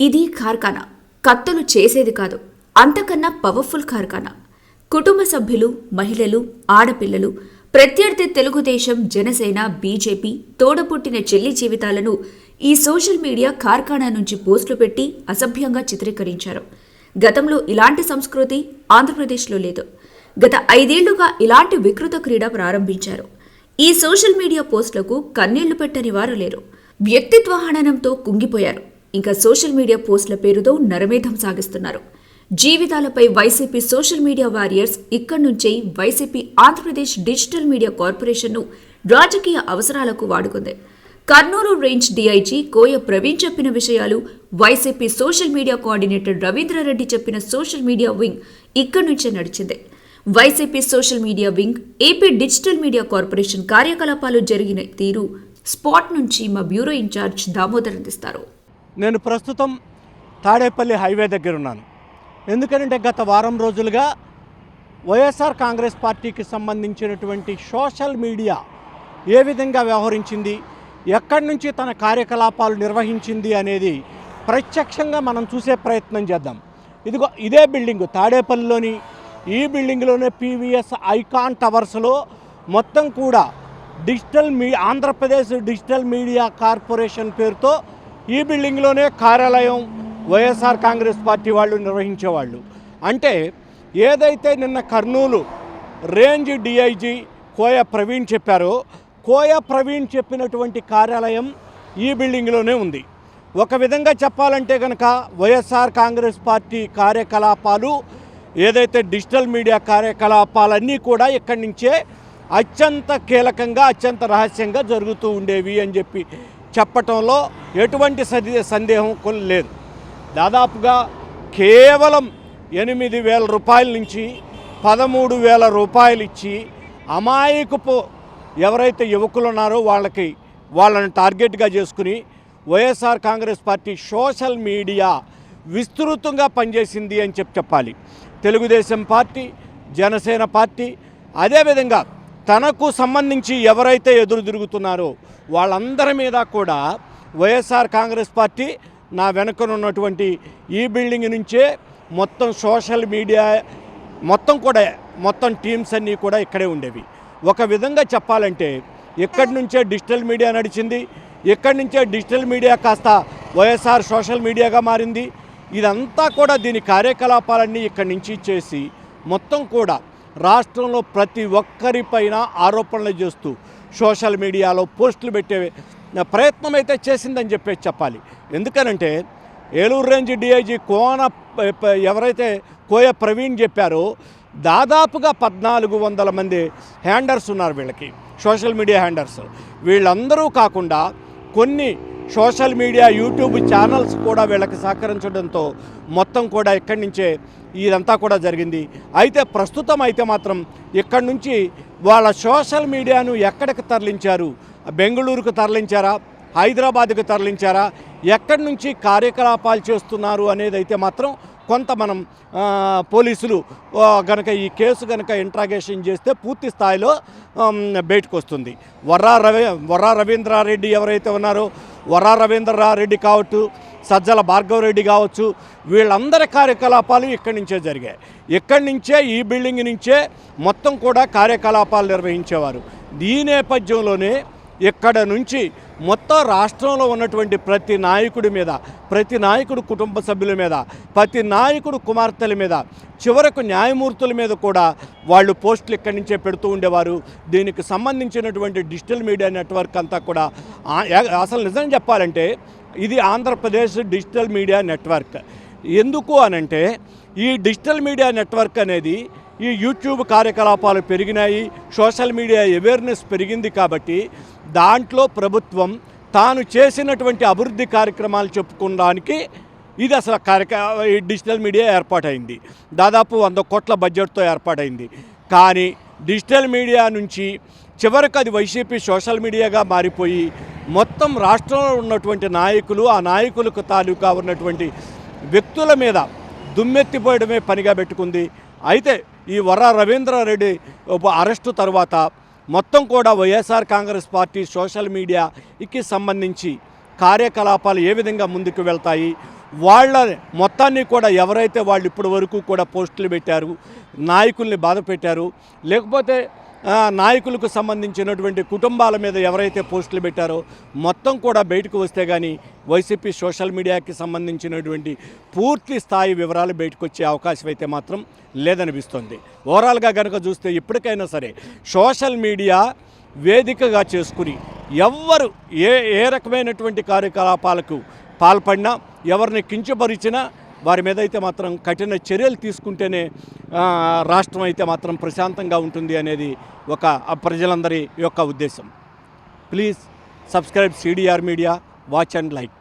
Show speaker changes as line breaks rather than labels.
ఇది కార్ఖానా. కత్తులు చేసేది కాదు అంతకన్నా పవర్ఫుల్ కార్ఖానా. కుటుంబ సభ్యులు మహిళలు ఆడపిల్లలు ప్రత్యర్థి తెలుగుదేశం జనసేన బీజేపీ తోడపుట్టిన చెల్లి జీవితాలను ఈ సోషల్ మీడియా కార్ఖానా నుంచి పోస్టులు పెట్టి అసభ్యంగా చిత్రీకరించారు. గతంలో ఇలాంటి సంస్కృతి ఆంధ్రప్రదేశ్లో లేదు. గత ఐదేళ్ళుగా ఇలాంటి వికృత క్రీడ ప్రారంభించారు. ఈ సోషల్ మీడియా పోస్టులకు కన్నీళ్ళు పెట్టని వారు లేరు. వ్యక్తిత్వ హననంతో కుంగిపోయారు. ఇంకా సోషల్ మీడియా పోస్టుల పేరుతో నరమేధం సాగిస్తున్నారు. జీవితాలపై వైసీపీ సోషల్ మీడియా వారియర్స్ ఇక్కడి నుంచే వైసీపీ ఆంధ్రప్రదేశ్ డిజిటల్ మీడియా కార్పొరేషన్ను రాజకీయ అవసరాలకు వాడుకుంది. కర్నూలు రేంజ్ డీఐజీ కోయ ప్రవీణ్ చెప్పిన విషయాలు YCP social media coordinator Ravindra Reddy చెప్పిన సోషల్ మీడియా వింగ్ ఇక్కడి నుంచే నడిచింది. YCP social media wing AP digital media corporation కార్యకలాపాలు జరిగిన తీరు స్పాట్ నుంచి మా బ్యూరో ఇన్ఛార్జ్ దామోదర్ అందిస్తారు.
నేను ప్రస్తుతం తాడేపల్లి హైవే దగ్గర ఉన్నాను. ఎందుకంటే గత వారం రోజులుగా వైఎస్ఆర్ కాంగ్రెస్ పార్టీకి సంబంధించినటువంటి సోషల్ మీడియా ఏ విధంగా వ్యవహరించింది ఎక్కడి నుంచి తన కార్యకలాపాలు నిర్వహించింది అనేది ప్రత్యక్షంగా మనం చూసే ప్రయత్నం చేద్దాం. ఇదిగో ఇదే బిల్డింగ్ తాడేపల్లిలోని ఈ బిల్డింగ్లోనే పీవీఎస్ ఐకాన్ టవర్స్లో మొత్తం కూడా డిజిటల్ మీ ఆంధ్రప్రదేశ్ డిజిటల్ మీడియా కార్పొరేషన్ పేరుతో ఈ బిల్డింగ్లోనే కార్యాలయం వైఎస్ఆర్ కాంగ్రెస్ పార్టీ వాళ్ళు నిర్వహించేవాళ్ళు. అంటే ఏదైతే నిన్న కర్నూలు రేంజ్ డిఐజీ కోయ ప్రవీణ్ చెప్పారో కోయ ప్రవీణ్ చెప్పినటువంటి కార్యాలయం ఈ బిల్డింగ్లోనే ఉంది. ఒక విధంగా చెప్పాలంటే కనుక వైఎస్ఆర్ కాంగ్రెస్ పార్టీ కార్యకలాపాలు ఏదైతే డిజిటల్ మీడియా కార్యకలాపాలన్నీ కూడా ఇక్కడి నుంచే అత్యంత కీలకంగా అత్యంత రహస్యంగా జరుగుతూ ఉండేవి అని చెప్పి చెప్పటంలో ఎటువంటి సందేహం కొన్ లేదు. దాదాపుగా కేవలం ఎనిమిది వేల రూపాయల నుంచి పదమూడు వేల రూపాయలు ఇచ్చి అమాయకపు ఎవరైతే యువకులు ఉన్నారో వాళ్ళకి వాళ్ళని టార్గెట్గా చేసుకుని YSR Congress party social media విస్తృతంగా పనిచేసింది అని చెప్పి చెప్పాలి. తెలుగుదేశం పార్టీ జనసేన పార్టీ అదేవిధంగా తనకు సంబంధించి ఎవరైతే ఎదురు తిరుగుతున్నారో వాళ్ళందరి మీద కూడా వైఎస్ఆర్ కాంగ్రెస్ పార్టీ నా వెనుకనున్నటువంటి ఈ బిల్డింగ్ నుంచే మొత్తం సోషల్ మీడియా మొత్తం కూడా మొత్తం టీమ్స్ అన్నీ కూడా ఇక్కడే ఉండేవి. ఒక విధంగా చెప్పాలంటే ఇక్కడి నుంచే డిజిటల్ మీడియా నడిచింది ఇక్కడి నుంచే డిజిటల్ మీడియా కాస్త వైఎస్ఆర్ సోషల్ మీడియాగా మారింది. ఇదంతా కూడా దీని కార్యకలాపాలన్నీ ఇక్కడి నుంచి చేసి మొత్తం కూడా రాష్ట్రంలో ప్రతి ఒక్కరిపైన ఆరోపణలు చేస్తూ సోషల్ మీడియాలో పోస్టులు పెట్టే ప్రయత్నం అయితే చేసిందని చెప్పేసి చెప్పాలి. ఎందుకనంటే ఏలూరు రేంజ్ డిఐజీ కోన ఎవరైతే కోయ ప్రవీణ్ చెప్పారో దాదాపుగా పద్నాలుగు వందల మంది హ్యాండర్స్ ఉన్నారు వీళ్ళకి. Social media handlers. వీళ్ళందరూ కాకుండా కొన్ని సోషల్ మీడియా యూట్యూబ్ ఛానల్స్ కూడా వీళ్ళకి సహకరించడంతో మొత్తం కూడా ఇక్కడి నుంచే ఇదంతా కూడా జరిగింది. అయితే ప్రస్తుతం అయితే మాత్రం ఇక్కడి నుంచి వాళ్ళ సోషల్ మీడియాను ఎక్కడికి తరలించారు? బెంగళూరుకు తరలించారా? హైదరాబాద్కు తరలించారా? ఎక్కడి నుంచి కార్యకలాపాలు చేస్తున్నారు అనేది అయితే మాత్రం కొంత మనం పోలీసులు గనక ఈ కేసు గనక ఇంట్రాగేషన్ చేస్తే పూర్తి స్థాయిలో బయటకు వస్తుంది. వర్రా రవి వర్రా రవీంద్రారెడ్డి ఎవరైతే ఉన్నారో వరా రవీంద్రారెడ్డి కావచ్చు సజ్జల భార్గవరెడ్డి కావచ్చు వీళ్ళందరి కార్యకలాపాలు ఇక్కడి నుంచే జరిగాయి. ఇక్కడి నుంచే ఈ బిల్డింగ్ నుంచే మొత్తం కూడా కార్యకలాపాలు నిర్వహించేవారు. ఈ నేపథ్యంలోనే ఇక్కడ నుంచి మొత్తం రాష్ట్రంలో ఉన్నటువంటి ప్రతి నాయకుడి మీద ప్రతి నాయకుడు కుటుంబ సభ్యుల మీద ప్రతి నాయకుడు కుమార్తెల మీద చివరకు న్యాయమూర్తుల మీద కూడా వాళ్ళు పోస్టులు ఇక్కడి నుంచే పెడుతూ ఉండేవారు. దీనికి సంబంధించినటువంటి డిజిటల్ మీడియా నెట్వర్క్ అంతా కూడా అసలు నిజం చెప్పాలంటే ఇది ఆంధ్రప్రదేశ్ డిజిటల్ మీడియా నెట్వర్క్. ఎందుకు అనంటే ఈ డిజిటల్ మీడియా నెట్వర్క్ అనేది ఈ యూట్యూబ్ కార్యకలాపాలు పెరిగినాయి సోషల్ మీడియా అవేర్నెస్ పెరిగింది కాబట్టి దాంట్లో ప్రభుత్వం తాను చేసినటువంటి అభివృద్ధి కార్యక్రమాలు చెప్పుకోవడానికి ఇది అసలు కార్యక్రమ ఈ డిజిటల్ మీడియా ఏర్పాటైంది. దాదాపు వంద కోట్ల బడ్జెట్తో ఏర్పాటైంది. కానీ డిజిటల్ మీడియా నుంచి చివరికి అది వైసీపీ సోషల్ మీడియాగా మారిపోయి మొత్తం రాష్ట్రంలో ఉన్నటువంటి నాయకులు ఆ నాయకులకు తాలూకా ఉన్నటువంటి వ్యక్తుల మీద దుమ్మెత్తిపోయడమే పనిగా పెట్టుకుంది. అయితే ఈ వర్ర రవీంద్రారెడ్డి అరెస్టు తర్వాత మొత్తం కూడా వైఎస్ఆర్ కాంగ్రెస్ పార్టీ సోషల్ మీడియాకి సంబంధించి కార్యకలాపాలు ఏ విధంగా ముందుకు వెళ్తాయి? వాళ్ళ మొత్తాన్ని కూడా ఎవరైతే వాళ్ళు ఇప్పటి వరకు కూడా పోస్టులు పెట్టారు నాయకుల్ని బాధ పెట్టారు లేకపోతే నాయకులకు సంబంధించినటువంటి కుటుంబాల మీద ఎవరైతే పోస్టులు పెట్టారో మొత్తం కూడా బయటకు వస్తే కానీ వైసీపీ సోషల్ మీడియాకి సంబంధించినటువంటి పూర్తి స్థాయి వివరాలు బయటకు వచ్చే అవకాశం అయితే మాత్రం లేదనిపిస్తుంది. ఓవరాల్గా కనుక చూస్తే ఇప్పటికైనా సరే సోషల్ మీడియా వేదికగా చేసుకుని ఎవ్వరు ఏ ఏ రకమైనటువంటి కార్యకలాపాలకు పాల్పడినా ఎవరిని కించపరిచినా వారి మీద అయితే మాత్రం కఠిన చర్యలు తీసుకుంటేనే రాష్ట్రం అయితే మాత్రం ప్రశాంతంగా ఉంటుంది అనేది ఒక ప్రజలందరి యొక్క ఉద్దేశం. Please subscribe CDR media watch and like.